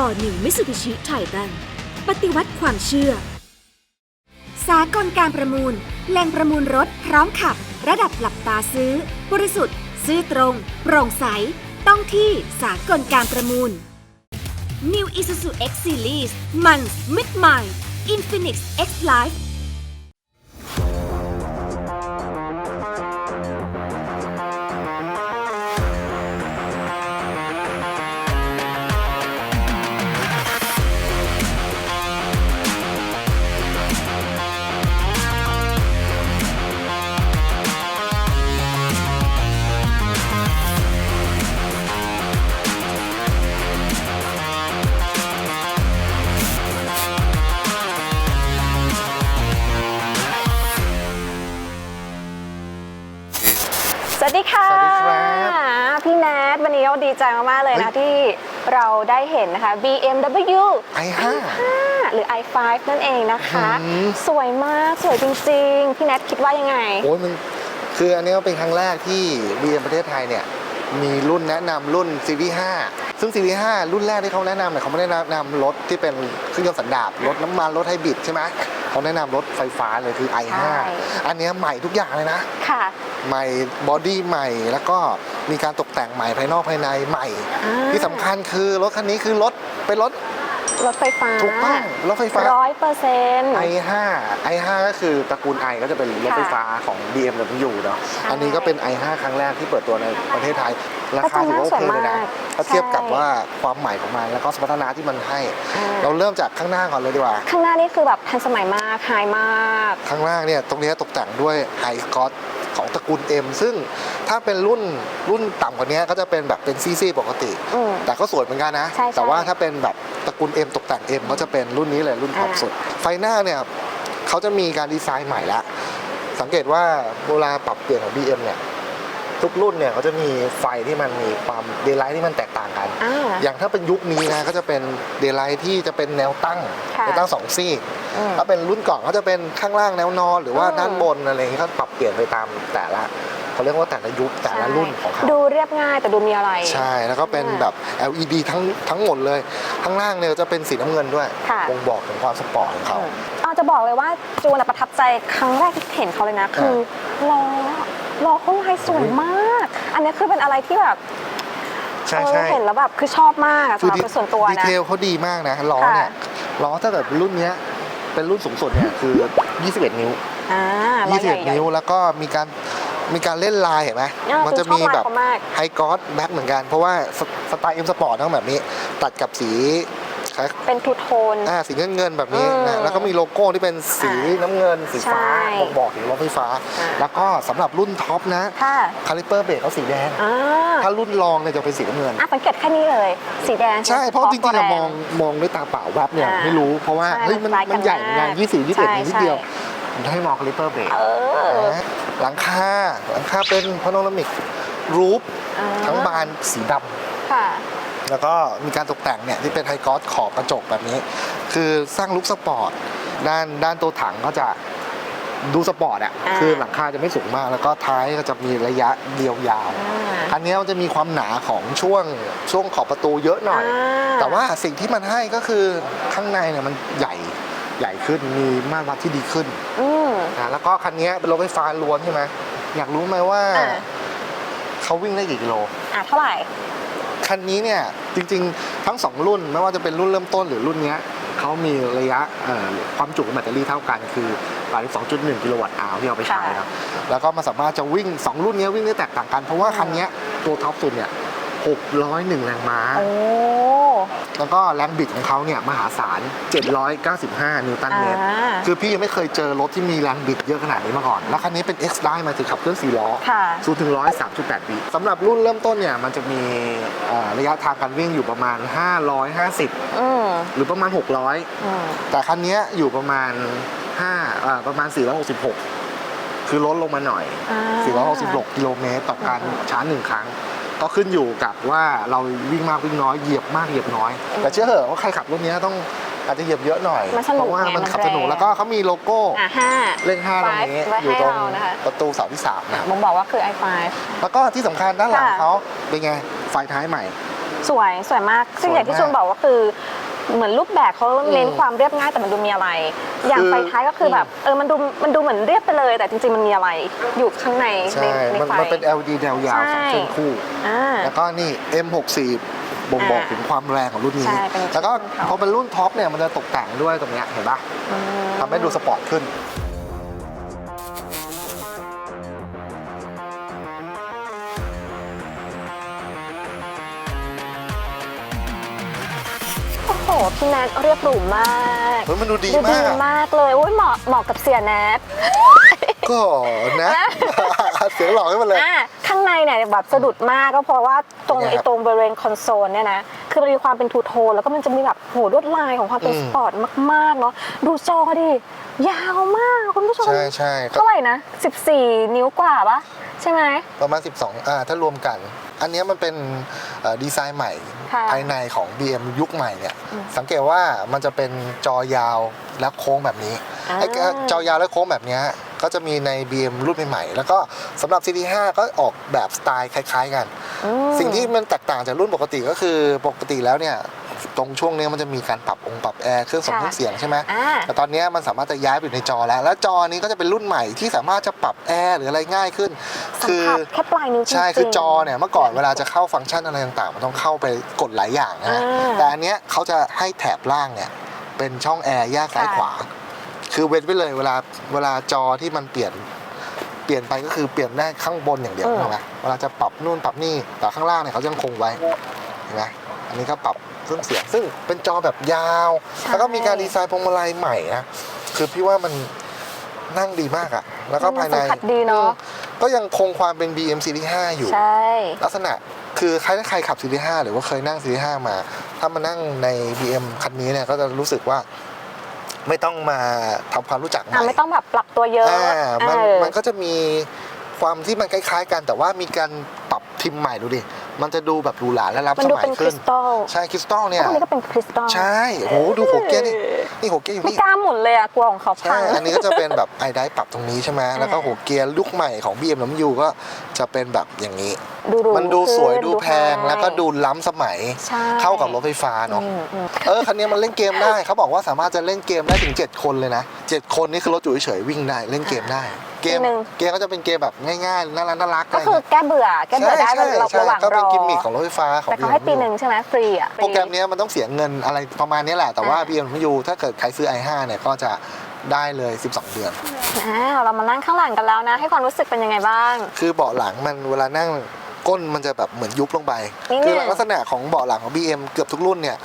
All New Mitsubishi Triton ปฏิวัติความเชื่อ สากลการประมูล แหล่งประมูลรถพร้อมขับ ระดับหลับตาซื้อ บริสุทธิ์ ซื้อตรง โปร่งใส ต้องที่สากลการประมูล New Isuzu X Series มันมิดใหม่ Infinix X Life วันนี้เราดีใจมากๆเลยนะเฮ้ยที่เราได้เห็นนะคะ BMW i5 หรือ i5 นั่นเองนะคะอืมสวยมากสวยจริง ๆ พี่แนทคิดว่ายังไง โอ้ยมันคืออันนี้ก็เป็นครั้งแรกที่ BM ประเทศไทยเนี่ยมีรุ่นแนะนำรุ่นซีรีส์5ซึ่งซีรีส์5รุ่นแรกที่เขาแนะนำเนี่ยเขาไม่ได้แนะนำรถที่เป็นเครื่องยนต์สันดาปรถน้ำมันรถไฮบริดใช่ไหม เขาแนะนำรถไฟฟ้าเลยคือ i5 ใช่ อันเนี้ยใหม่ทุกอย่างเลยนะ ค่ะใหม่บอดี้ใหม่แล้วก็มีการตกแต่งใหม่ภายนอกภายในใหม่ อ่าที่สำคัญคือรถคันนี้คือรถเป็นรถ รถไฟฟ้าถูกต้องรถไฟฟ้า ร้อยเปอร์เซ็นต์ i5 i5 ก็คือตระกูล i ก็จะเป็นรถค่ะไฟฟ้าของ BMW เนาะใช่อันนี้ก็เป็น i5 ครั้งแรกที่เปิดตัวในประเทศไทย ราคาถือว่าโอเคเลยนะสวยมากถ้าเทียบกับใช่ว่าความใหม่ของมันแล้วก็สมรรถนะที่มันให้อ่าเราเริ่มจากข้างหน้าก่อนเลยดีกว่า ข้างหน้านี่คือแบบทันสมัยมากไฮมาก ข้างล่างเนี่ยตรงนี้ตกแต่งด้วยไฮสกอต ของตระกูล M ซึ่งถ้าเป็นรุ่นรุ่นต่ำกว่านี้ก็จะเป็นแบบเป็นซีซีปกติ อืม แต่ก็สวยเหมือนกันนะ ใช่ใช่แต่ว่าถ้าเป็นแบบตระกูล M ตกแต่ง M ก็จะเป็นรุ่นนี้เลยรุ่นท็อปอ่า สุด ไฟหน้าเนี่ยเขาจะมีการดีไซน์ใหม่ละ สังเกตว่าเวลาปรับเปลี่ยนของ BM เนี่ย ทุกรุ่นเนี่ยเขาจะมีไฟที่มันมีความเดย์ไลท์ที่มันแตกต่างกันอ่าอย่างถ้าเป็นยุคนี้นะก็จะเป็นเดย์ไลท์ที่จะเป็นแนวตั้งค่ะแนวตั้งสองซี่อืมถ้าเป็นรุ่นก่อนก็จะเป็นข้างล่างแนวนอน หรือว่าอืมด้านบนอะไรอย่างนี้ก็ปรับเปลี่ยนไปตามแต่ละเขาเรียกว่าแต่ละยุคแต่ละรุ่นของเขาดูเรียบง่ายแต่ดูมีอะไร ใช่แล้วก็เป็นแบบ LED ทั้งทั้งหมดเลย ข้างล่างเนี่ยจะเป็นสีน้ำเงินด้วยค่ะบ่งบอกถึงความสปอร์ตของเขาเอาจะบอกเลยว่าจูนอะประทับใจครั้งแรกที่เห็นเขาเลยนะคือล้อ ล้อเขาลายสวยมาก อันนี้คือเป็นอะไรที่แบบใช่เออใช่เห็นแล้วแบบคือชอบมากอะสำหรับดีเป็นส่วนตัวดีนะ เทลเขาดีมากนะล้อเนี่ยค่ะ ล้อถ้าเกิดรุ่นเนี้ยเป็นรุ่นสูงสุดเนี่ยคือ 21 นิ้ว อ่าล้อใหญ่21 นิ้ว แล้วก็มีการมีการเล่นลายเห็นไหมอ่ามัจะคุณชอบมีแบบลายเขามาก ไฮกอสแบ็คเหมือนกัน เพราะว่าสสไตล์เอ็มสปอร์ตต้องแบบนี้ ตัดกับสี คล้ายเป็นทูโทน อ่าสีเงินเงินๆแบบนี้อืมนะแล้วก็มีโลโก้ที่เป็นสีอ่าน้ำเงินสีฟ้าใช่บ่งบอกถึงรถไฟฟ้าอ่าแล้วก็สำหรับรุ่นท็อปนะค่ะคาลิเปอร์เบรกเขาสีแดงอ่าถ้ารุ่นรองเนี่ยจะเป็นสีน้ำเงินอะสังเกตแค่นี้เลย สีแดงใช่เพราะจริงๆตัอะวแมองมองด้วยตาเปล่าแวบเนี่ยอ่าไม่รู้เพราะว่าใช่เฮ้ยมันมันคล้ายกันมันใหญ่เหมือนกันมากยี่สิบยี่สิบเอ็ดใช่นิ้วนิดเดียวใช่มันให้มองคาลิเปอร์เบรกเออนะหลังคาหลังคาเป็นพาโนรามิกรูฟอ่าทั้งบานสีดำค่ะ แล้วก็มีการตกแต่งเนี่ยที่เป็นไฮกอสขอบกระจกแบบนี้ คือสร้างลุคสปอร์ตด้านด้านตัวถังก็จะดูสปอร์ตอะอ่า คือหลังคาจะไม่สูงมาก แล้วก็ท้ายก็จะมีระยะเดียวยาวอ่าอันเนี้ยมันจะมีความหนาของช่วงช่วงขอบประตูเยอะหน่อยอ่าแต่ว่าสิ่งที่มันให้ก็คือข้างในเนี่ยมันใหญ่ใหญ่ขึ้นมีมาตรวัดที่ดีขึ้นอืม นะแล้วก็คันเนี้ยเป็นรถไฟฟ้าล้วนใช่ไหมอยากรู้ไหมว่าอ่า เขาวิ่งได้กี่กิโล อะเท่าไหร่ คันนี้เนี่ยจริงๆ ทั้ง 2 รุ่นไม่ว่าจะเป็นรุ่นเริ่มต้นหรือรุ่นเนี้ยเขามีระยะเอ่อความจุของแบตเตอรี่เท่ากันคือ82.1 กิโลวัตต์อาวที่เอาไปใช้ค่ะเนอะแล้วก็มันสามารถจะวิ่ง 2 รุ่นเนี้ยวิ่งได้แตกต่างกัน เพราะว่าคันเนี้ยตัวท็อปสุดเนี่ย601 แรงม้าโอ้ แล้วก็แรงบิดของเขาเนี่ยมหาศาล 795 นิวตันเมตร อ่า คือพี่ยังไม่เคยเจอรถที่มีแรงบิดเยอะขนาดนี้มาก่อน แล้วคันนี้เป็น X ได้มาถึงขับเคลื่อน4ล้อ ค่ะศูนย์ถึงร้อยสามจุดแปดวิสำหรับรุ่นเริ่มต้นเนี่ย มันจะมีเอ่อระยะทางการวิ่งอยู่ประมาณ 550 อืมหรือประมาณอืม600แต่คันเนี้ยอยู่ประมาณ5อ่าประมาณ 466 คือลดลงมาหน่อย อ่า466 กิโลเมตรต่อการชาร์จหนึ่งครั้ง ก็ขึ้นอยู่กับว่าเราวิ่งมากวิ่งน้อยเหยียบมากเหยียบน้อย แต่เชื่อเหอะว่าใครขับรุ่นเนี้ยต้องอาจจะเหยียบเยอะหน่อย มันสนุกเพราะว่าไงมันมันขับสนุกแรงแล้วก็เขามีโลโก้อะห้า เลขห้าตรงนี้ไว้ให้อยู่ตรงเรานะคะ ประตูเสาที่สามนะครับผมบอกว่าคือ i5 แล้วก็ที่สำคัญด้านหลังค่ะ เขาเป็นไงไฟท้ายใหม่ สวยสวยมาก ซึ่งอย่างที่สวยมากจูนบอกว่าคือ เหมือนรูปแบบเขาเน้นอืมความเรียบง่ายแต่มันดูมีอะไร อย่างคือไฟท้ายก็คือแบบเออมันดูมันดูเหมือนเรียบไปเลย แต่จริงๆมันมีอะไรอยู่ข้างในในใช่ในมันไฟมันเป็น LED แนวยาวใช่สองเส้นคู่อ่าแล้วก็นี่ M64 บ่งบอกอ่าถึงความแรงของรุ่นนี้ใช่เป็นแล้วก็รุ่นเขาพอเป็นรุ่นท็อปเนี่ยมันจะตกแต่งด้วยตรงเนี้ยเห็นปะอืมทำให้ดูสปอร์ตขึ้น พี่แนทเรียบหรูมากเฮ้ยมันดูดีดูมาดีกอะมากเลยอุ้ยเหมาะเหมาะกับเสียแนท ก็นะ เสียงหลอกให้มันเลย อะข้างในเนี่ยแบบสะดุดมากก็เพราะว่าตรงเป็นไงไอ้ครับตรงบริเวณคอนโซลเนี่ยนะคือมันมีความเป็นทูโทนแล้วก็มันจะมีแบบโหลวดลายของความเป็นอืม สปอร์ตมากๆเนาะดูจอดิยาวมากคุณผู้ชมใช่ใช่ก็เท่าไหร่นะ 14 นิ้วกว่าปะใช่ไหมประมาณ 12 อ่า ถ้ารวมกัน อันเนี้ยมันเป็นเอ่อดีไซน์ใหม่ค่ะภายในของ BM ยุคใหม่เนี่ยอืมสังเกตว่ามันจะเป็นจอยาวและโค้งแบบนี้อ่าไอ้จอยาวและโค้งแบบเนี้ยก็จะมีใน BM รุ่นใหม่ๆแล้วก็สำหรับ CD5 ก็ออกแบบสไตล์คล้าย ๆ กันอืมสิ่งที่มันแตกต่างจากรุ่นปกติก็คือปกติแล้วเนี่ย ตรงช่วงเนี้ยมันจะมีการปรับองค์ปรับแอร์เครื่องส่งเครื่องเสียงใช่ไหมอ่าแต่ตอนเนี้ยมันสามารถจะย้ายไปอยู่ในจอแล้ว แล้วจอนี้ก็จะเป็นรุ่นใหม่ที่สามารถจะปรับแอร์หรืออะไรง่ายขึ้นสัมคือผัสแค่ปลายนิ้วจริงๆใช่คือจอเนี่ยเมื่อก่อนเวลาจะเข้าฟังก์ชันอะไรต่างๆ มันต้องเข้าไปกดหลายอย่างนะอ่าแต่อันเนี้ยเขาจะให้แถบล่างเนี่ยเป็นช่องแอร์แยกซ้ายค่ะขวา คือเว้นไปเลยเวลาเวลาจอที่มันเปลี่ยนเปลี่ยนไปก็คือเปลี่ยนได้ข้างบนอย่างเดียวอืมใช่ไหมเวลาจะปรับนู่นปรับนี่แต่ข้างล่างเนี่ยเขายังคงไว้เห็นไหมอันนี้ก็ปรับ เครื่องเสียง ซึ่งเป็นจอแบบยาว แล้วก็มีการดีไซน์พวงมาลัยใหม่นะคือพี่ว่ามันนั่งดีมากอะแล้วก็ภายในสัมผัสดีเนาะก็ยังคงความเป็น BM Series 5อยู่ ใช่ ลักษณะคือใครถ้าใครขับ Series 5หรือว่าเคยนั่ง Series 5มา ถ้ามานั่งใน BM คันนี้เนี่ยก็จะรู้สึกว่าไม่ต้องมาทำความรู้จักใหอะม่ไม่ต้องแบบปรับตัวเยอะอ่ามันเออมันก็จะมีความที่มันคล้ายๆกันแต่ว่ามีการปรับทิมใหม่ดูดิ มันจะดูแบบหรูหราและล้ำมันสดูมัยเป็นคขึ้รินสตัลใช่คริสตัลเนี่ยพวกนี้ก็เป็นคริสตัล ใช่โหดูหัวเกียร์นี่นี่หัวเกียร์อยู่ไม่นี่กล้าหมุนเลยอะกลัวของเขาพัใช่งอันนี้ก็จะเป็นแบบไอได้ปรับตรงนี้ใช่ไหมแล้วก็อ่าหัวเกียร์ลูกใหม่ของ BMW ก็จะเป็นแบบอย่างนี้ดูหรูมันดูสวยขึ้นดูแพงไฮแล้วก็ดูล้ำสมัยใช่เข้ากับรถไฟฟ้าเนาะอืมอืมเออคันนี้มันเล่นเกมได้เขาบอกว่าสามารถจะเล่นเกมได้ถึง 7 คนเลยนะ 7คนนี่คือรถอยู่เฉยๆวิ่งได้เล่นเกมได้ เกมทีหนึ่งเกมก็จะเป็นเกมแบบง่ายๆน่ารักน่ารักก็คือแก้เบื่อแก้เบื่อได้ใช่ระใช่ระหว่างก็รเป็นอกิมมิคของรถไฟฟ้าของ แต่เขาให้ BMW ปีหนึ่งใช่ไหมฟรีอะโปรแกรมเนี้ยมันต้องเสียเงินอะไรประมาณนี้แหละ แต่ว่า อ่า BMW ถ้าเกิดใครซื้อ i5 เนี่ยก็จะได้เลย 12 เดือนอ่าเรามานั่งข้างหลังกันแล้วนะ ให้ความรู้สึกเป็นยังไงบ้าง คือเบาะหลังมันเวลานั่งก้นมันจะแบบเหมือนยุบลงไป นี่คือลักษณะของเบาะหลังของ BM เกือบทุกรุ่นเนี่ย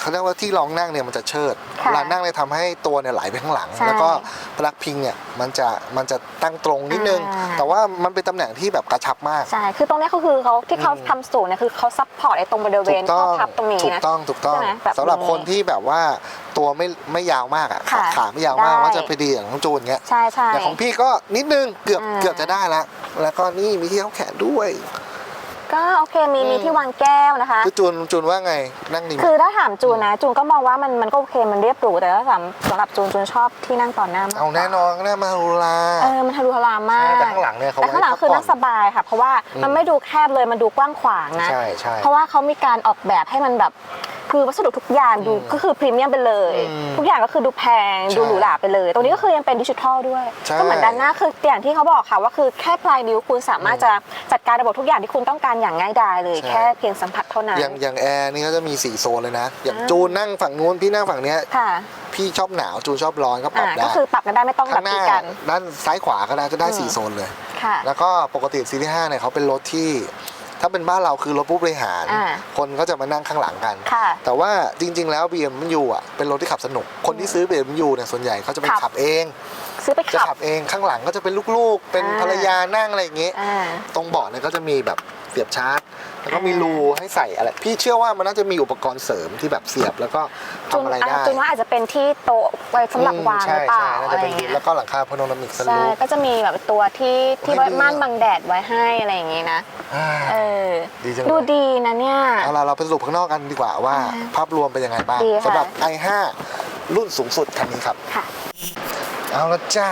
เขาเรียกว่าที่รองนั่งเนี่ยมันจะเชิดค่ะเวลานั่งเนี่ยทำให้ตัวเนี่ยไหลไปข้างหลัง ใช่แล้วก็พลักพิงเนี่ยมันจะมันจะตั้งตรงนิดนึง อ่า แต่ว่ามันเป็นตำแหน่งที่แบบกระชับมาก ใช่ คือตรงนี้เขาคือเขาที่เขาอืม ทำสูงเนี่ยคือเขาซัพพอร์ตไอ้ตรงบริเวถูณกต้ข้อองพับตรงนี้ถูกนะ ต้องถูกต้องใช่ไหมแบบสำหรับนี้คนที่แบบว่าตัวไม่ไม่ยาวมากอะค่ะขาไม่ยาวมากได้ ว่าจะพอดีอย่างน้องจูนเงี้ยใช่ใช่แต่ของพี่ก็นิดนึงเกือบอ่า เกือบจะได้ละแล้วก็นี่มีที่เขาแขนด้วย ก็โอเคมีอืมมีที่วางแก้วนะคะ คือจูนจูนว่าไงนั่งดีไหมคือถ้าถามจูนนะ จูนก็มองว่ามันมันก็โอเคมันเรียบหรูแต่ถ้าถามสำหรับจูนจูนชอบที่นั่งต่อหน้ามากกว่เอาแน่นอนก็แน่มารูลาเออมันทะลุทะลามากใช่แต่ข้างหลังเนี่ยเขาแต่ข้างหลังไว้พักคือนั่งผ่อนสบายค่ะ เพราะว่าอืมมันไม่ดูแคบเลยมันดูกว้างขวางนะ ใช่ใช่เพราะว่าเขามีการออกแบบให้มันแบบ คือวัสดุทุกอย่างดูอืมก็คือพรีเมียมไปเลย อืมทุกอย่างก็คือดูแพงใช่ดูหรูหราไปเลย ตรงนี้ก็คือยังเป็นดิจิทัลด้วย ใช่ ก็เหมือนด้านหน้าคืออย่างที่เขาบอกค่ะว่าคือแค่ปลายนิ้วคุณสามารถจะจัดการระบบทุกอย่างที่คุณต้องการอย่างง่ายดายเลยใช่แค่เพียงสัมผัสเท่านั้น อย่างอย่างแอร์นี่เขาจะมีสี่โซนเลยนะ อย่างอ่า จูนนั่งฝั่งนู้นพี่นั่งฝั่งเนี้ยค่ะพี่ชอบหนาวจูนชอบร้อนก็ปรัอ่าบได้ก็คือปรับกันได้ไม่ต้องแบข้าบงหน้าตีกัน ด้านซ้ายขวาก็ได้จะได้อืม สี่โซนเลย ค่ะ แล้วก็ปกติซีรีส์5เนี่ยเขาเป็นรถที่ ถ้าเป็นบ้านเราคือรถผู้บริหาร อ่าคนก็จะมานั่งข้างหลังกัน ค่ะแต่ว่าจริง ๆ แล้ว BMW อะเป็นรถที่ขับสนุก คนที่ซื้อ BMW เนี่ยส่วนใหญ่เขาจะไปขับ ขับเอง ซื้อไปจะขับขับเองข้างหลังก็จะเป็นลูกๆ เป็นอ่า ภรรยานั่งอะไรอย่างเงี้ยอ่า ตรงเบาะเนี่ยก็จะมีแบบเสียบชาร์จ แล้วก็อ่ามีมีรูให้ใส่อะไรพี่เชื่อว่ามันน่าจะมีอุปกรณ์เสริมที่แบบเสียบแล้วก็จูทำนอะไรอะได้จูนว่าอาจจะเป็นที่โต๊ะไว้สำหรับวางหใช่รือเปล่าใช่น่าอะจะไรเป็นเงี้ยแล้วก็หลังคาพาโนรามิกสใช่ลูปก็จะมีแบบตัวที่ที่ให้ไว้ดีม่านอะบังแดดไว้ให้อะไรอย่างงี้นะอ่าเออดีจังเลยดูดีนะเนี่ยเอาล่ะเราไปสรุปข้างนอกกันดีกว่าว่าอ่าภาพรวมเป็นยังไงบ้างดีค่ะสำหรับ i5 รุ่นสูงสุดคันนี้ครับค่ะเอาละจ้า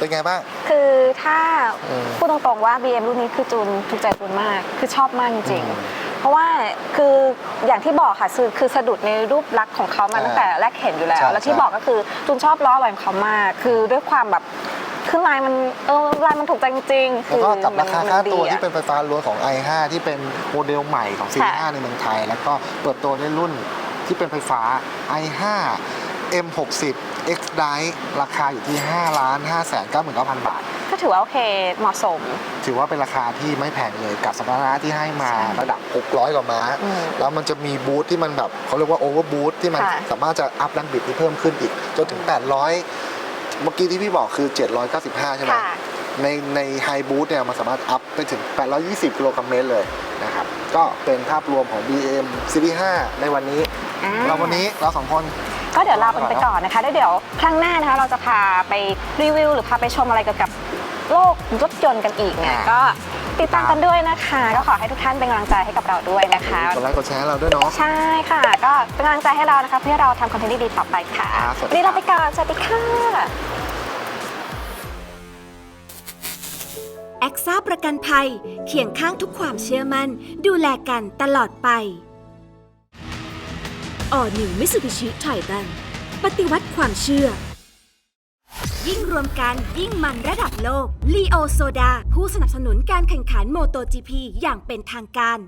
เป็นไงบ้าง คือถ้าอืมพูดตรงๆว่า BM รุ่นนี้คือจูนถูกใจจูนมาก คือชอบมากจริงอืมๆเพราะว่าคืออย่างที่บอกค่ะคือคือสะดุดในรูปลักษณ์ของเขามาอ่าตั้งแต่แรกเห็นอยู่แล้ใช่ว แล้วที่ใช่ บอกก็คือจูนชอบล้ออะไรของเขามาก คือด้วยความแบบคือลายมันเออลายมันถูกใจจริงๆแล้วก็กับราคาค่าตัวมันดีอะ ที่เป็นไฟฟ้าล้วนของ i5 ที่เป็นโมเดลใหม่ของค่ะ C5 ในเมืองไทย แล้วก็เปิดตัวด้วยรุ่นที่เป็นไฟฟ้า i5 M60 X Drive ราคาอยู่ที่5ล้าน5แสน9,900 บาท ก็ถือว่าโอเคเหมาะสม ถือว่าเป็นราคาที่ไม่แพงเลยกับสมรรถนะที่ให้มาระดับ 600 กว่าม้า อืมแล้วมันจะมีบูทที่มันแบบเขาเรียกว่าโอเวอร์บูทที่มันค่ะ สามารถจะอัพแรงบิดที่เพิ่มขึ้นอีก จนถึง 800 เมื่อกี้ที่พี่บอกคือ 795 ใช่ไหม ค่ะ ในในไฮบูทเนี่ยมันสามารถอัพไปถึง 820 กิโลกรัมเมตรเลยนะครับ ก็เป็นภาพรวมของ BM Series 5ในวันนี้ อ่าเราวันนี้เราสองคน ก็เดี๋ยวลากันไปก่อนนะคะแล้วเดี๋ยวครั้งหน้านะคะเราจะพาไปรีวิว หรือพาไปชมอะไรเกี่ยวกับโลกรถยนต์กันอีกเนี่ยอ่าก็ติดตามกันด้วยนะคะ ก็ขอให้ทุกท่านเป็นกำลังใจให้กับเราด้วยนะคะกดไลค์กดแชร์ให้เราด้วยเนาะใช่ค่ะ ก็เป็นกำลังใจให้เรานะคะเพื่อให้เราทำคอนเทนต์ดีๆต่อไปค่ะครับสวัสดีวันนี้เราครับไปก่อนสวัสดีค่ะแอคซ่าประกันภัยเคียงข้างทุกความเชื่อมัน่นดูแลกันตลอดไป อ่อนิวมิสุบิชิไททันปฏิวัติความเชื่อ ยิ่งรวมกันยิ่งมันระดับโลกลีโอโซดา ผู้สนับสนุนการแข่งขันโมโตจีพีอย่างเป็นทางการ